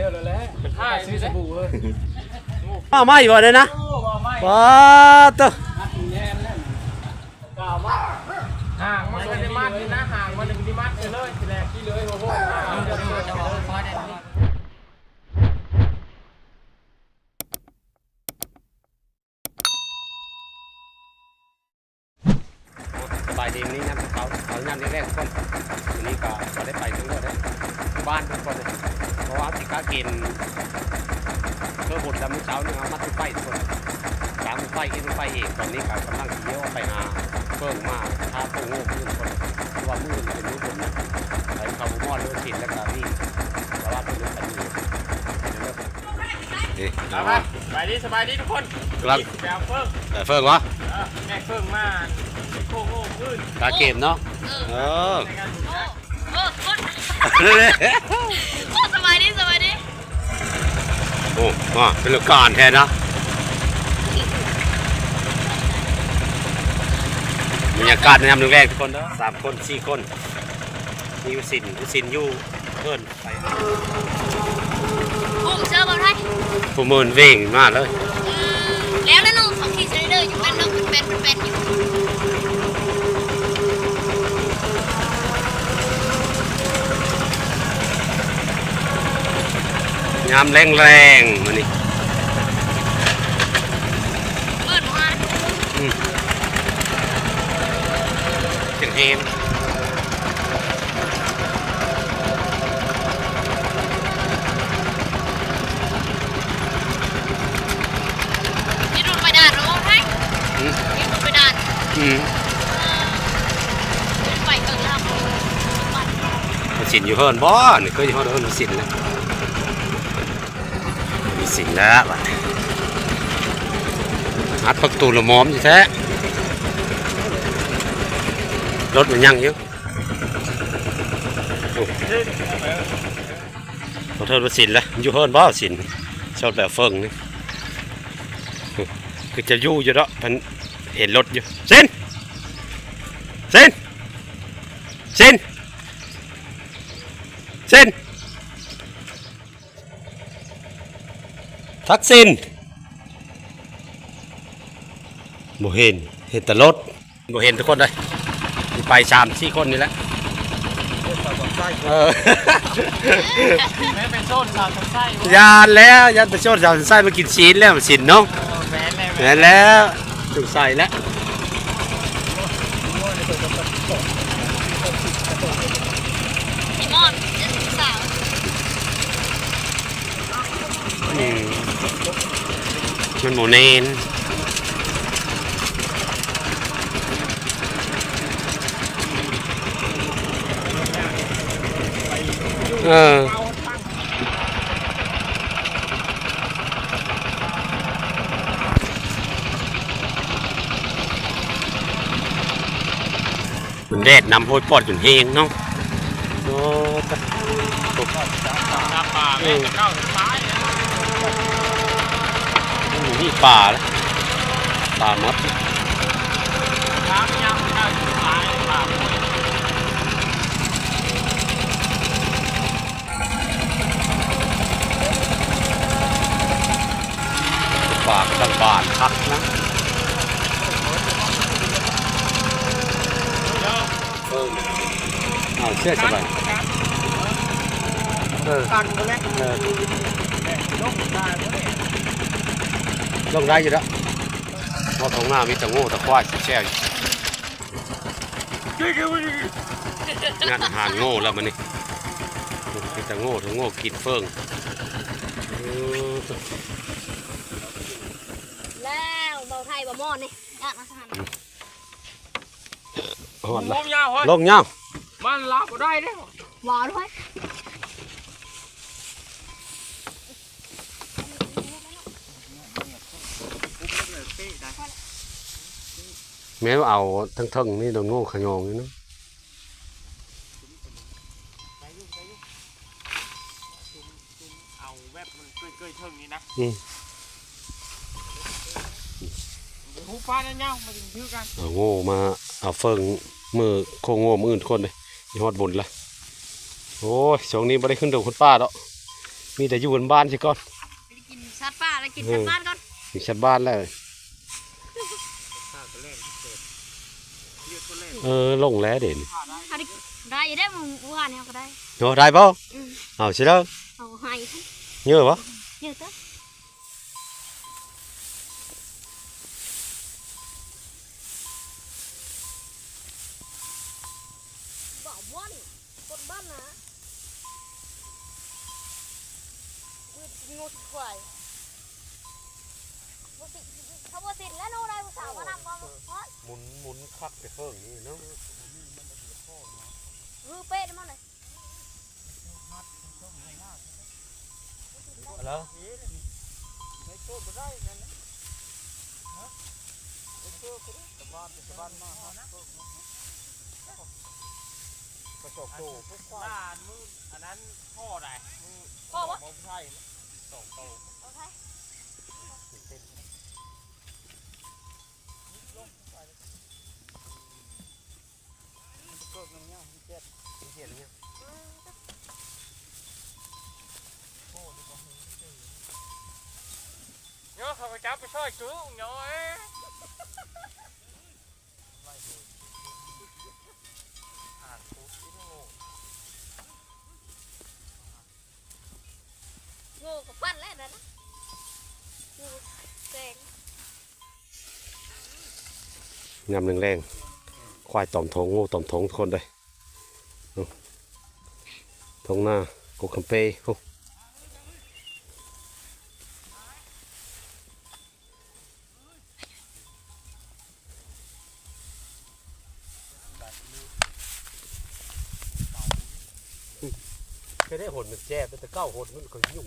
ชื่อเลยแหละห้าซื้อสบู่เฮ้ยอ้าวไม่บ่ได้นะโอ้บ่ไม่ว้าตัวแน่นแล้วกล่าวว่าห่างมันไม่ได้มัดนี่นะห่างมันไม่ได้มัดเลยเลยทีแรกที่เลยโอ้โหห่างเดี๋ยวเดี๋ยวเดี๋ยวเดี๋ยวสบายดีวันนี้ยามเขาเขายามแรกๆทุกคนวันนี้ก็ก็ได้ไปทั้งหมดเลย บ้านทุกคนเลยเพราะว่าสิกาเกณฑ์เพื่อบทแล้วมื้อเช้านี่เอามาตุ้ไฟทุกคนกลางไฟเอ็นไฟเองตอนนี้ก็กำลังสิเลี้ยวไปหาเพิ่งมาทาโป่งโง่ขึ้นคนเพราะว่ามือมันเป็นมือบนนะไปเขาบุมอดเลือดสินแล้วก็นี่แต่ว่าเป็นเรื่องกันอยู่นี่สบายสบายดีสบายดีทุกคนกำลังแบบเพิ่งแต่เฟิงวะเออแม่เพิ่งมาโค้งโง่ขึ้นกาเกมเนาะเออ สบายดีสบายดีโอ้มาเป็นเรื่องการแทนนะบรรยากาศในยามแรกๆทุกคนเนาะสามคนสี่คนมีวสินวสินอยู่เพิ่นไปบุ้มเชื่อบอลไทยผู้มืนเว่งมาเลยอืมแล้วนั่นน้องเขาขี่เซนเดอร์อยู่เป็นน้องเป็นเป็นเป็นอยู่ ยามแรงๆมานี่เปิดมาเสียงเฮมที่รุ่นไปด่านน้องไทยอืมที่รุ่นไปด่านอืมไปเกินแล้ววสินอยู่เพิ่นบ่นี่เคยอยู่เพิ่นเพิ่นวสินแล้วมี สินแล้วบัดอัดพักตูละมอมอยู่แท้รถมันยั่งอยู่ขอโทษว่าสินละอยู่เฮิร์นบ่สินชอบแบบเฟิงนี่คือจะยู่อยู่เนาะมันเห็นรถอยู่สินสินสินสิน ทักษิณบ่เห็นเห็นแต่รถบ่เห็นทุกคนเลยมีไปสามสี่คนนี่แหละเออแม่เป็นโซนสาวไส้ยานแล้วยานตะโชดสาวใส่มากินชีสแล้วสินเนาะแม่แม่แม่นแล้วถูกใส่แล้ว พี่มอนเจ็ดสาว มมันโมเนนเออมันแดดนำโพยปอดจนเฮงเนาะโอ้ตะน้ำป่าแม่จะเข้าถึงซ้า นะมันอยู่ที่ป่าแล้วป่ามดน้ำยังเข้าถึงซ้ายป่าป่ากลางบานคักนะเออเอาเสื้อสบายเออตันไปแล้วเออ ลงได้ไหมลงได้อยู่แล้วเพราะตรงหน้ามีแต่โง่แต่ควายแช่อยู่งานอาหารโง่แล้วมันนี่มีแต่โง่ทั้งโง่กินเฟิงเออแล้วเบาไทยบ่มอนนี่อะมาสานหอดลละงยาวเฮ้ยลงย่างมันรับได้เด้หวานด้วย แม้ว่าเอาทั้งเทิงนี่โดนโง่ขยองอยู่เนาะเอาแบบมันเกยๆเทิงนี้นะอืมหูฟ้าเนี่ยเงามาถึงชื่อกันเอาโง่มาเอาเฟิงมือโคงโง่มืออื่นคนเลยยี่ฮอดบุญละโอ้ยช่วงนี้ไม่ได้ขึ้นดอกคุณป้าดอกมีแต่อยู่บนบ้านสิก่อนไปกินสัตว์ป่าแล้วกินสัตว์บ้านก่อนอยู่ชั้นบ้านแล้ว เออลงแล้วเด่นเอาดิได้อยู่ได้มึงว่าเนี่ยก็ได้ โอ้ได้ป่ะอืม เอาสิแล้วเอาให้เยอะป่ะเยอะเต้อบอกว่านี่คนบ้านนะมืดงูควาย บ่ติดเขาบ่ติดแล้วโน่ได้ผู้สาวมานำบ่เพราะหมุนหมุนคักไปเพิ่งนี่เนาะมือเป๊ะได้มั้งเลยแล้วไม่โชคบ่ได้นั่นนะฮะไม่โชคก็ได้สบายสบายมากนะกระจกโตบ้านมืออันนั้นพ่อได้มือพ่อวะมองใช่สองโตโอเกดมันเนี่ยมันเจ็บเห็นเนี่ยเนาะเขาไปจับไปช่วยกูเนาะเอ้ยอ่านปุ๊บอีโง่งูกับปั้นแล้วนะ ยำแรงๆควายต่อมทงงูต่อมทงคนเลยเองหน้ากุกคำเปย์โอ้เคยได้หดมันแจ๊บแต่เก้าหดมันก็ยุ่ง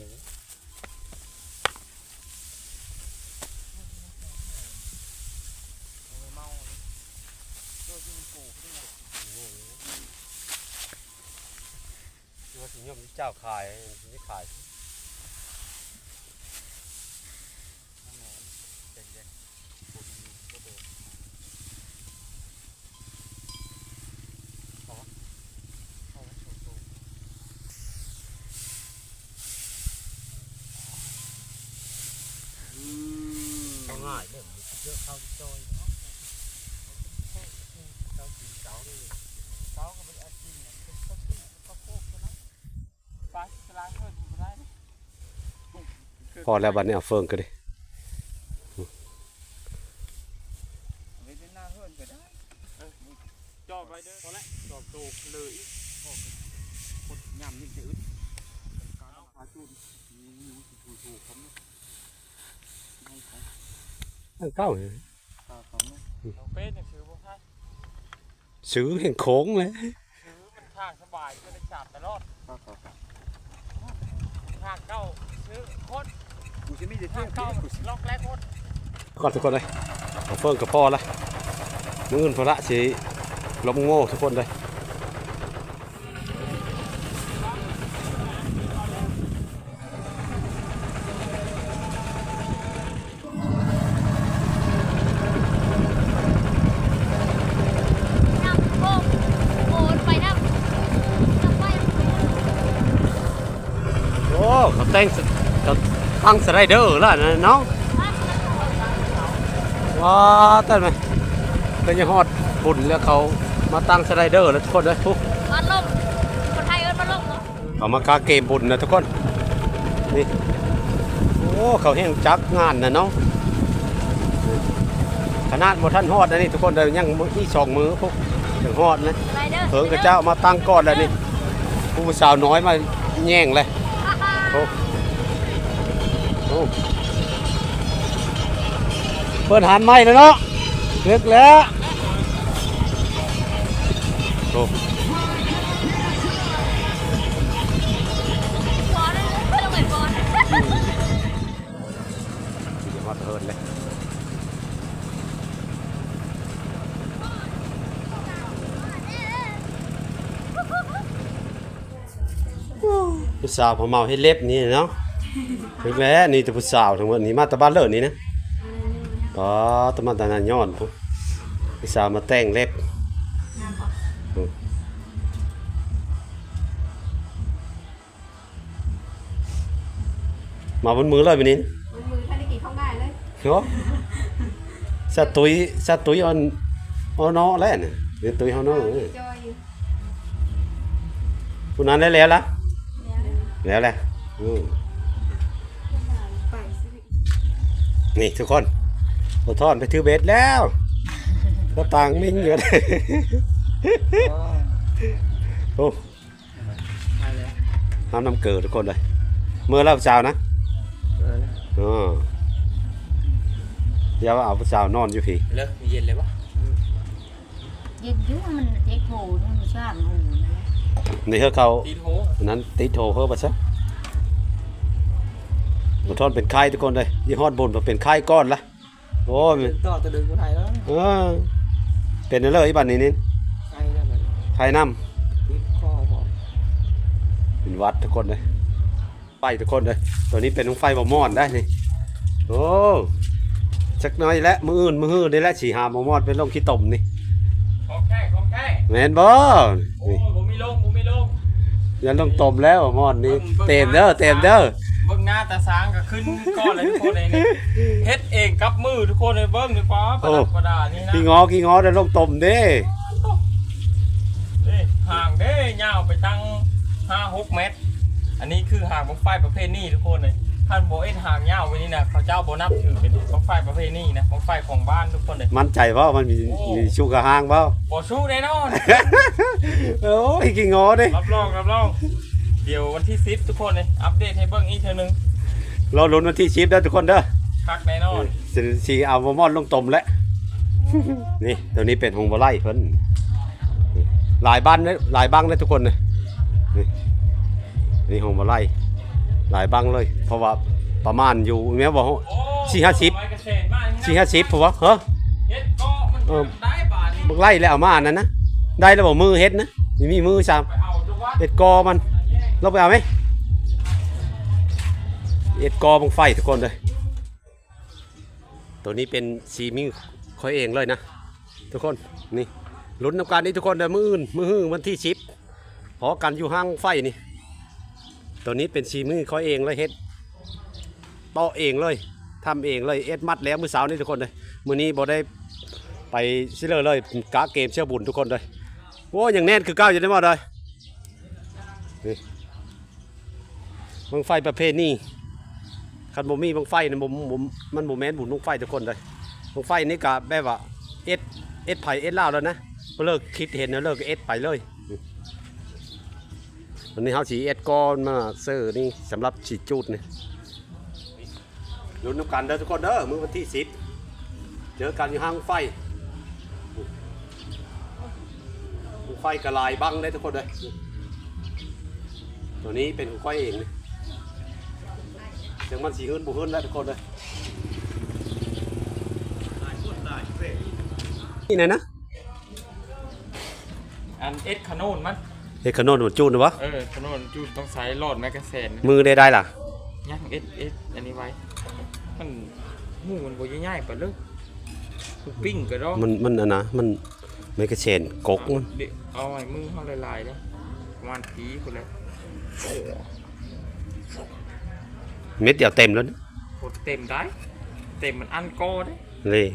ว่าสิยมเจ้าขายนี่ขายงเอาง่ายเนี่ยเยอะเข้าจอยเนาะเจ้ากินเจ้าเลยเจ้าก็เป็นอาชีพเนี่ยเป็นต้นที่ก็โคกตัวนั้นไปสลางเพิ่มไม่ได้ พอแล้วบัดนี้เอาเฟิงก็ดิได้จอบไปเด้อพอแล้วจอบโตเลยกดยำนี่จะอึดการเอาขาจุนนิ้วถูกถูกผมให้ของตั้งเก้าเลยเป็นอย่างซื้อพวกท่านซื้อเห็นโค้งเลยซื้อมันทางสบายก็ได้ฉาบตลอดทางเก้าซื้อโคตร กูจะไม่ได้ทาเที่ยงวเก้าล็อกแรกโคตรก่อนทุกคนเลยเอาเฟิงกับพ่อละมืออื่นพอละสิล้มโง่ทุกคนเลยน้ำโป่งโอนไปน้ำน้ำไปโอ้เขาแต่ง สเขาตั้งสไลเดอร์แล้วนะน้องว้าแต่ไหมเป็นยังฮอดบุญแล้วเขามาตั้งสไลเดอร์แล้วทุกคนเลยทุกบ้านลมคนไทยเอิ้นบ้านลมเนาะเขามากาเกมบุญนะทุกคนนี่โอ้เขาแห้งจักงานนะเนาะขนาดบ่ท่านฮอดนะนี่ทุกคนเดี๋ยวยังมีสองมือพวกถึงฮอดนะไรเดอร์เพิ่งกระเจ้ามาตั้งก่อนแล้วนี่ผู้สาวน้อยมาแย่งเลยโอ้โอ้ เปิดหันไม้แล้วเนาะเลิกแล้วโอ้บอลเลยไม่ต้องเหมือนบอลยฮอดเฮินเลยผู้สาวผมเมาให้เล็บนี่เนาะ ถึงแล้วนี่แต่ผู้สาวทั้งหมดนี่มาแตะบ้านเลิศนี่นะก็ตะมาแตะนานย้อนผู้ผู้สาวมาแต่งเล็บมาบนมือเลยวันนี้มือมือท่านได้กี่ข้องได้เลยเหรอสะตุยสะตุยออนออนอแล้วน่ะเดี๋ยวตุยเฮาเนาะจอยอยู่ผู้นั้นได้แล้วล่ะเนี่ยแล้วแหละอืม นี่ทุกคนโอทอนไปถือเบ็ดแล้วก็ต่างมิงอยู่เลยโอ้ทำน้ำเกลือทุกคนเลย เมื่อเล่าเช้านะอ๋ออย่าว่าเอาผู้สาวนอนอยู่พี่เลิกมีเย็นเลยปะเย็นยุ่งมันเจ๊กโหมันไม่ทราบหูนะนี่เฮาเขาตีนโหอันนั้นติดโทรเขาไปซะ โอทอนเป็นไข้ทุกคนเลยยี่ห้อนบนมาเป็นไข้ก้อนละโอ้ยต่อตะดึงคนไทยแล้วเออเป็นอะไรอีบันนี้นี่ไอ้นั่นน่ะไข้น้ำติดข้อพอเป็นวัดทุกคนเลยไปทุกคนเลยตัวนี้เป็นของไฟบ่มอดได้นี่โอ้สักหน้อยแล้วมืออื่นมือฮื้อได้แล้วสีหาบ่มอดเป็นลงขี้ต่มนี่ของแค่ของแค่แม่นบ่โอ้นี่ยผมมีลงผมมีลงยันลงต้มแล้วบ่มอดนี่เต็มเด้อเต็มเด้อ เบิ้งหน้าตาสางก็ขึ้นก้อนเลยทุกคนเลยนี่เฮ็ดเองกับมือทุกคนเลยเบิ้งดีกว่าประดับประดานี่นะขี้งอขี้งอได้ลงต้มเด้นี่ห่างเด้ยาวไปตั้งห้าหกเมตร อันนี้คือห่างบังไฟประเภทนี้ทุกคนเลยท่านโบเอ็ดห่างยาวไว้นี่นะเขาเจ้าโบนับถือเป็นบังไฟประเภทนี้นะบังไฟของบ้านทุกคนเลยมั่นใจว่ามันมีโอ้มีชูกระห้างเปล่าโบสู้แน่นอนโอ้ยขี้งอเด้รับรองรับรอง เดี๋ยววันที่สิบทุกคนเลยอัปเดตให้เบิ้งอีกเทอนึงเราลุ้นวันที่ชิปเด้อทุกคนเด้อคักแน่นอนสิสีเอาบ่มอดลงต้มแล้วนี่ตัวนี้เป็นหงบ่ไล่เพิ่นนี่หลายบ้านเลยหลายบังเลยทุกคนเลยนี่นี่หงบ่ไล่หลายบังเลย เพราะว่าประมาณอยู่แม้ว่าโอ้สี่ห้าสิบไม้เกษตรบ้านนี่นะสี่ห้าสิบเพราะว่าเฮ้อเฮ็ดก็มันเออได้บาทนี่บักไล่แล้วเอามาอันนั้นนะได้แล้วบ่มือเฮ็ดนะนี่มีมือซ้ำไปเอาจังหวัดเฮ็ดกอมัน ลงไปเอาไหมเฮ็ดกอบังไฟทุกคนเลย ตัวนี้เป็นซีมิงคอยเองเลยนะ ทุกคนนี่ลุ้นน้ำการนี้ทุกคนเดี๋ยมืออื่นมือหื้อวันที่ชิปพอกันอยู่ห้างไฟนี่ ตัวนี้เป็นซีมือคอยเองเลยเฮ็ดต่อเองเลยทำเองเลยเอ็ดมัดแล้วมือสาวนี่ทุกคนเลยมือนี้บ่ได้ไปซิเลอร์เลยกะเกมเชื่อบุญทุกคนเลยโอ้อย่างแน่นคือเก้าอยู่ได้หมดเลยนี่ บังไฟประเภทนี้คันบ่มีบังไฟนี่บ่บ่มันบ่แม่นบุญบังไฟทุกคนเลยบังไฟนี่ก็แบบว่าเอ็ดเอ็ดไผเอ็ดลาวแล้วนะเลิกคิดเห็นนะเลิกเอ็ดไปเลยวันนี้เฮาสิเอ็ดก้อนมาเซอร์นี่สำหรับฉีดจูดนี่ลุ้นน้ำกันเด้อทุกคนเด้อมื้อวันที่10เจอกันอยู่ห้างไฟไฟกระลายบังได้ทุกคนเลยตัวนี้เป็นของไฟเองเลย ยังมันสีหื้นบุหื้นแล้วทุกคนเลยนี่ไหนนะอันเอ็ดคาโนนมันเฮ้ยขนมมันจูนนะวะเออคาโนนจูดต้องใช้หลอดแมกกาเซนมือได้ได้ล่ะยังเอ็ดเอ็ดอันนี้ไว้มันหมูมันบ่ใหญ่ๆไปเลยคือปิ้งก็ได้มันมันอันนะมันไม่กระเชนกกมันเดี๋ยวเอาไอ้มือเฮาลายๆแล้วประมาณปีคนละ เม็ดเดียวเต็มแล้วนะโคตรเต็มได้ เต็มมันอันโก้ได้เลย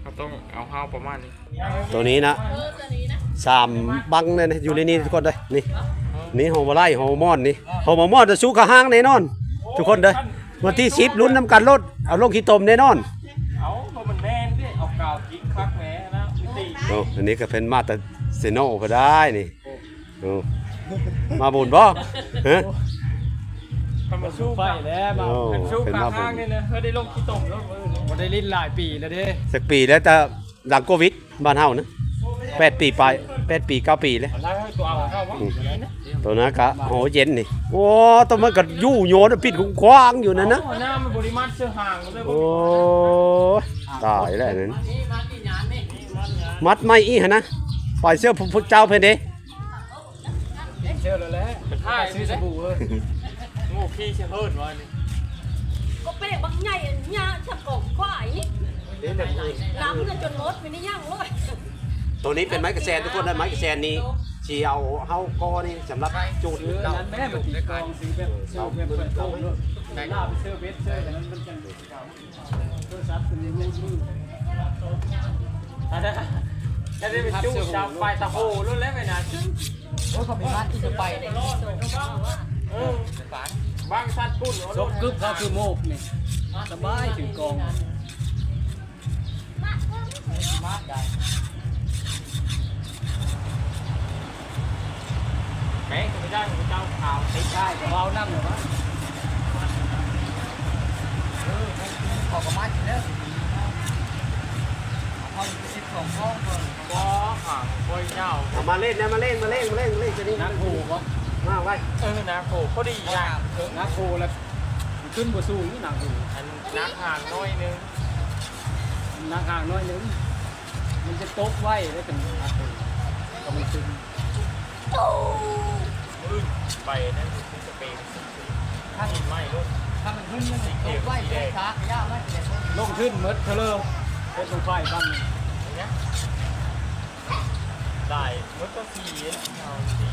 เขาต้องเอาเฮาประมาณนี้ตัวนี้นะสามบังเลยนะอยู่ในนี้ทุกคนเลยนี่นี่หอมบไล่หอมมอนนี่หอมมอนจะสู้กับห้างแน่นอน ทุกคนเลยวันที่สิบลุ้นน้ำกันรถเอาลงขี้ตมแน่นอนเอาเพราะมันแน่นดิเอากาวจิกคักแหมนะพี่ตีโอ้อันนี้ก็เป็นมาตรเซโนพอได้นี่โอ้มาบุญบ่ฮะ มันมาสู้ไฟแล้วมาโอ้มันสู้เป็นกลามางบุห้างญเนี่ยนะเฮ้ยได้ลงขี้ตมแล้วเออบ่ได้ลิ้นหลายปีแล้วเด้สักปีแล้วแต่หลังโควิดบ้านเฮานะแปดปีไปแปดปีเก้าปีเลยเอาไล่ให้ตัวเอาเข้าวะตัวนั้นก็โหเย็นนี่โอ้ตัวมันก็ยู่โยนปิดกว้างอยู่นั่นนะโอ้หน้ามันบริมาตรเสื้อห่างเลยโอ้ยตายแล้วนั่นมัดไม่อีหนนะปล่อยเสื้อพุทธเจ้าเพิ่นเด้เชื่อแล้วแหละเป็นท่าซื้ซื้ออสสบู่บู่เอ้ย งูขี้เชื่อเฮิร์ดวะนี่ก็เป็นบางใหญ่เนี่ยถ้ากบควายนี่น้ำเนี่ยจนลดไปนี่ย่างเลยตัวนี้เป็นไม้กระแซนทุกคนนะไม้กระแซนนี้สิเอาเฮากอนี่สำหรับจูดซื้อเก่านั้นแม่มาตีกองซื้อแบบซื้อแบบเปิดโต๊ะด้วยหน้าไปซื้อเบสซื้อแต่นั้นมันจังเก่าโทรศัพท์เป็นมือมืออันนั้นอันนี้เป็นจู้จับไฟตะโพรุ่นแล้วไปนะจึ๊งโอ้เขามีบ้านที่จะไปเนี่ยเออ บางสัตว์ปุ่นซบกึบเขาคือโมกนี่สบายถึงกองแม่ก็ไม่ได้ของเจ้าข่าวติดได้แต่ว่าเอานั่งเหรอวะขอกระมัดอยู่แล้วเอาสิบสองห้องก่อนก็ข่าวโอยเจ้าเอามาเล่นนะมาเล่นมาเล่นมาเล่นมาเล่นมาเล่นจะนี่นักโหก็ มาไว้เออนะโหเขาดีอย่างนักโหแล้วขึ้นบ่สูงนี่หนักโหอันนักห่างน้อยนึงนักห่างน้อยนึงมันจะตกไว้ได้เป็นนักโหก็มันขึ้นมืดไปนั่นคือสเปนถ้าหินไหม้รถถ้ามันขึ้นมันตกไว้ได้ช้ายากไหมลงขึ้นเมดเทเลอร์เป็นตรงไฟบ้างอย่างเงี้ยได้รถก็สีเอาสี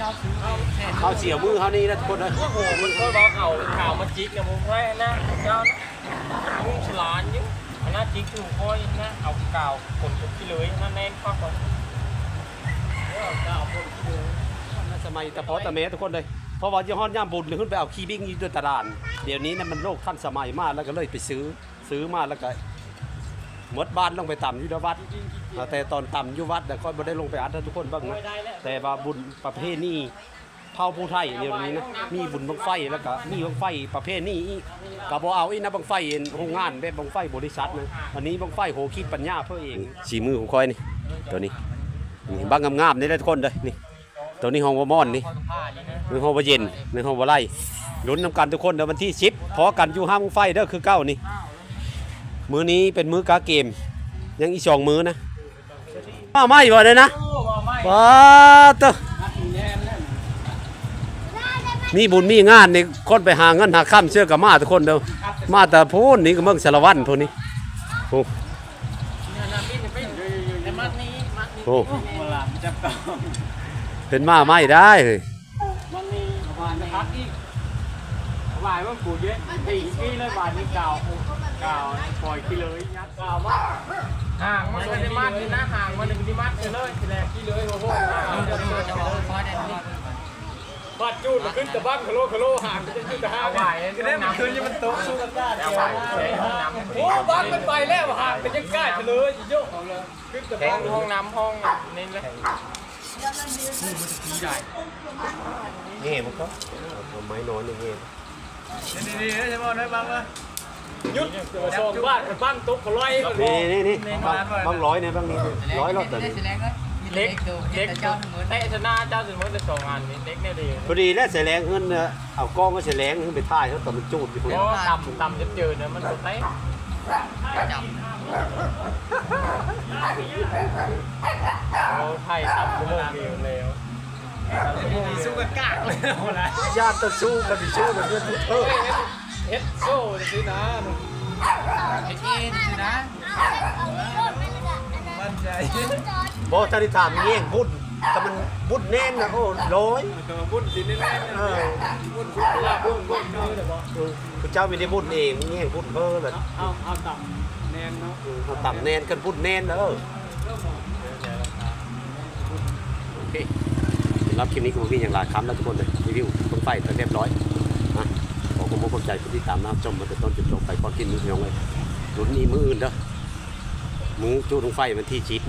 ข้าซื้อเอาเขาเสียมือเขานี่นะทุกคนนะโอ้โหมันก็บอกเอาข่าวมาจิกเนี่ยมึงแพ้นะเจ้านะมึงฉลาดยิ่งอันนั้นจิกถูกค่อยนะเอากาวขนทุกที่เลยนั่นแน่นฟักก่อนสมัยแต่พอแต่แม่ทุกคนเลยเพราะว่ายี่ห้อย่ามบุญเลยขึ้นไปเอาคีบิ้งอยู่ด้วยตลาดเดี๋ยวนี้นะมันโลกทันสมัยมากแล้วก็เลยไปซื้อซื้อมาแล้วก็ หมดบ้านลงไปต่ำอยู่ในวัดแต่ตอนต่ำอยู่วัดแต่ก็ไม่ได้ลงไปอัดทุกคนบ้างนะแต่ว่าบุญประเภทนี้เผาผู้ไทยเดี๋ยวนี้นะมีบุญบังไฟแล้วก็มีบังไฟประเภทนี้กก็บ่เอาอีนะบังไฟโรงงานแบบบังไฟบริษัทนะอันนี้บังไฟโหคิดปัญญาเพื่อเองสีมือของคอยนี่ตัวนี้นี่บางงามๆนี่ได้ทุกคนเลยนี่ตัวนี้ห้องว่ามอนนี่นี่ห้องว่าเย็นนี่ห้องว่าไล่ลุ้นนำกันทุกคนเดี๋ยววันที่สิบพอกันอยู่ห้างบังไฟเด้อคือเก้านี่ มื้อนี้เป็นมื้อกาเกม ยังอีกสองมื้อนะมาไม่บ่เลยนะว้าเตอนักแน่นแล้วมีบุญมีงานนี่คนไปหาเงินหาค่ำเชื่อกับมาทุกคนเด้อมาแต่พูนนี่ก็เมืองสารวัตรพวกนี้โอ้โอ้เป็นมาไม่ได้เฮ้ยมันมีประมาณพักอีกวายว่ากูเยอะตีกี้เลยวายนี่เก่า ก่าปล่อยกี้เลยยัดก่ามากห่างมันไม่ได้มัดเลยนะห่างมันไม่ได้มัดเลยทีแรกกี้เลยโอ้โหบัดจูดขึ้นแต่บ้านคาโลคาโลห่างจะขึ้นแต่ห้าไหวก็ได้มันขึ้นยังมันโตสู้กันได้เอาไหวแทงห้องน้ำโอ้บ้านมันไปแล้วห่างแต่ยังใกล้เลยอีโยกขึ้นแต่บ้านห้องน้ำห้องนี่เลยนี่มันก็เอาไม้นอนอย่างเงี้ยนี่ๆใช่ไหมน้อยบังเลย ยุดสองบ้านบ้านตกเขาไล่เขานี่นี่นี่บางบางร้อยเนี่ยบางนี้ร้อยรอบแต่นี่เล็กเล็กเตะชนะเจ้าสุดมันจะสองอันนี้เล็กเนี่ยดีพอดีแล้วเสียแรงเงินเนี่ยเอากล้องก็เสียแรงขึ้นไปท่ายเขาแต่มันจูดอยู่เพพุ่นราะต่ำต่ำจะเจอเนี่ยมันจะเตะโอ้ไทยต่ำชั่วโมงเดียวแล้วสู้กันกากเลยโอ้ละญาติจะสู้กันดิสู้กันเพื่อนเออ เฮ็ดโซ่สินะเฮ็ดเองสินะมั่นใจบอกท่านที่ถามเงี้ยบุญแต่มันบุญแน่นนะโอ้ร้อยบุญสินี่แหละเออบุญบุญลาบุญบุญคือแต่บ่พระเจ้าไม่ได้บุญเองเงี้ยบุญเพิ่มเลยเอาเอาต่ำแน่นเนาะเขาต่ำแน่นกันบุญแน่นเออโอเครับคลิปนี้ก็มีอย่างหลายคำแล้วทุกคนเลยรีวิวต้นไฟเรียบร้อย ขอขอบคุณใจคนที่ตามน้ำจมมันจะต้นจนจบไปก่อนกินมือเพียงเลยหลุ้นนี้มืออื่นเด้อมูจูดลงไฟมันที่ชีด